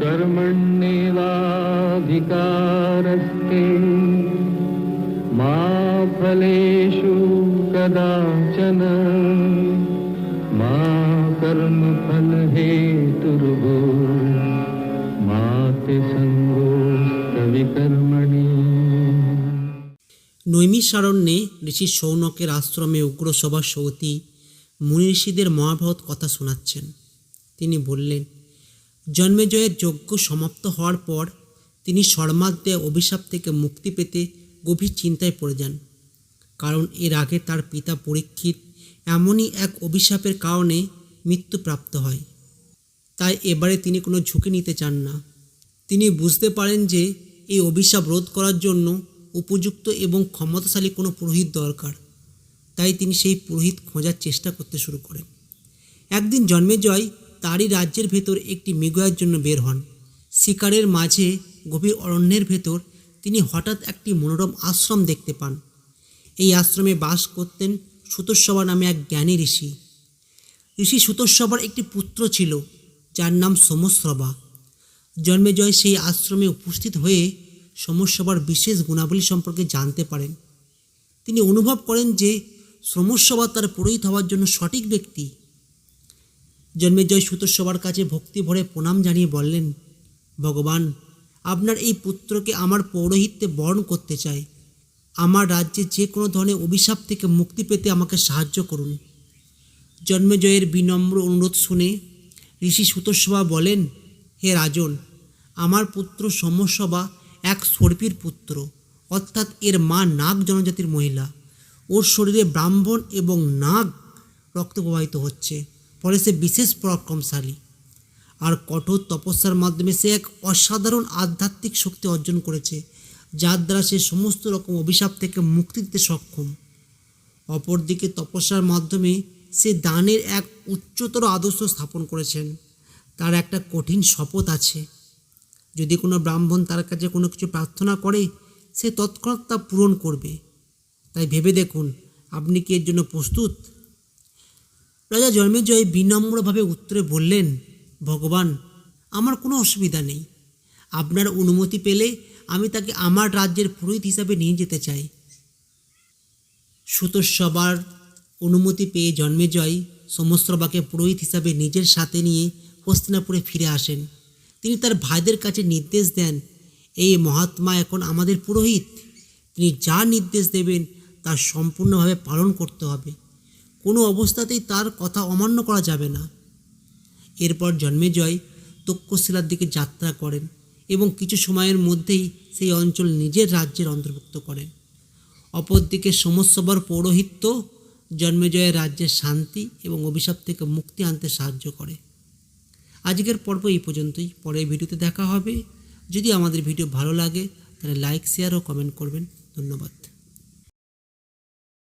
कर्मण्येवाधिकारस्ते मा फलेषु कदाचन मा कर्मफलहेतुर्भो मा ते सङ्गोस्तविकर्मणि নৈমিষারণ্যে ঋষি সৌনকের আশ্রমে উগ্রসভা সৌতী মুনি ঋষিদের মহাভারত কথা শোনাচ্ছেন তিনি বললেন জন্মেজয়ের যজ্ঞ সমাপ্ত হওয়ার পর তিনি শর্মাদ্যে অভিশাপ থেকে মুক্তি পেতে গভীর চিন্তায় পড়ে যান। কারণ এর আগে তার পিতা পরীক্ষিত এমনই এক অভিশাপের কারণে মৃত্যুপ্রাপ্ত হয়। তাই এবারে তিনি কোনো ঝুঁকি নিতে চান না। তিনি বুঝতে পারেন যে এই অভিশাপ রোধ করার জন্য উপযুক্ত এবং ক্ষমতাশালী কোনো পুরোহিত দরকার। তাই তিনি সেই পুরোহিত খোঁজার চেষ্টা করতে শুরু করেন। একদিন জন্মেজয় তারই রাজ্যের ভেতর একটি মৃগয়ের জন্য বের হন। শিকারের মাঝে গভীর অরণ্যের ভেতর তিনি হঠাৎ একটি মনোরম আশ্রম দেখতে পান। এই আশ্রমে বাস করতেন সুতোৎসবা নামে এক জ্ঞানী ঋষি। ঋষি সুতোৎসবার একটি পুত্র ছিল, যার নাম সোমশ্রবা। জন্মেজয় সেই আশ্রমে উপস্থিত হয়ে সমস্যাবার বিশেষ গুণাবলী সম্পর্কে জানতে পারেন। তিনি অনুভব করেন যে শ্রমস্বভা তার পুরোহিত হওয়ার জন্য সঠিক ব্যক্তি। জন্মেজয় সুতোৎসবার কাছে ভক্তি ভরে প্রণাম জানিয়ে বললেন, ভগবান, আপনার এই পুত্রকে আমার পৌরোহিত্যে বরণ করতে চাই। আমার রাজ্যে যে কোনো ধরনের অভিশাপ থেকে মুক্তি পেতে আমাকে সাহায্য করুন। জন্মেজয়ের বিনম্র অনুরোধ শুনে ঋষি সুতোৎসভা বলেন, হে রাজন, আমার পুত্র সমস্যবা এক সর্পির পুত্র, অর্থাৎ এর মা নাগ জনজাতির মহিলা। ওর শরীরে ব্রাহ্মণ এবং নাগ রক্ত প্রবাহিত হচ্ছে। ফলে সে বিশেষ পরাক্রমশালী। আর কঠোর তপস্যার মাধ্যমে সে এক অসাধারণ আধ্যাত্মিক শক্তি অর্জন করেছে, যার দ্বারা সে সমস্ত রকম অভিশাপ থেকে মুক্তি দিতে সক্ষম। অপরদিকে তপস্যার মাধ্যমে সে দানের এক উচ্চতর আদর্শ স্থাপন করেছেন। তার একটা কঠিন শপথ আছে। যদি কোনো ব্রাহ্মণ তার কাছে কোনো কিছু প্রার্থনা করে, সে তৎক্ষণাৎ তা পূরণ করবে। তাই ভেবে দেখুন, আপনি কি এর জন্য প্রস্তুত? রাজা জন্মেজয় বিনম্রভাবে উত্তরে বললেন, ভগবান, আমার কোনো অসুবিধা নেই। আপনার অনুমতি পেলে আমি তাকে আমার রাজ্যের পুরোহিত হিসাবে নিয়ে যেতে চাই। সুতোৎসবার অনুমতি পেয়ে জন্মেজয় সমস্রবাকে পুরোহিত হিসাবে নিজের সাথে নিয়ে হস্তিনাপুরে ফিরে আসেন। তিনি তার ভাইদের কাছে নির্দেশ দেন, এই মহাত্মা এখন আমাদের পুরোহিত। তিনি যা নির্দেশ দেবেন তা সম্পূর্ণভাবে পালন করতে হবে। কোনো অবস্থাতেই তার কথা অমান্য করা যাবে না। এরপর জন্মেজয় তক্ষশিলার দিকে যাত্রা করেন এবং কিছু সময়ের মধ্যেই সেই অঞ্চল নিজের রাজ্যের অন্তর্ভুক্ত করেন। অপরদিকে সমস্যবার পৌরোহিত্য জন্মেজয়ের রাজ্যের শান্তি এবং অভিশাপ থেকে মুক্তি আনতে সাহায্য করে। আজকের পর্ব এই পর্যন্তই। পরের ভিডিওতে দেখা হবে। যদি আমাদের ভিডিও ভালো লাগে, তাহলে লাইক শেয়ার ও কমেন্ট করবেন। ধন্যবাদ।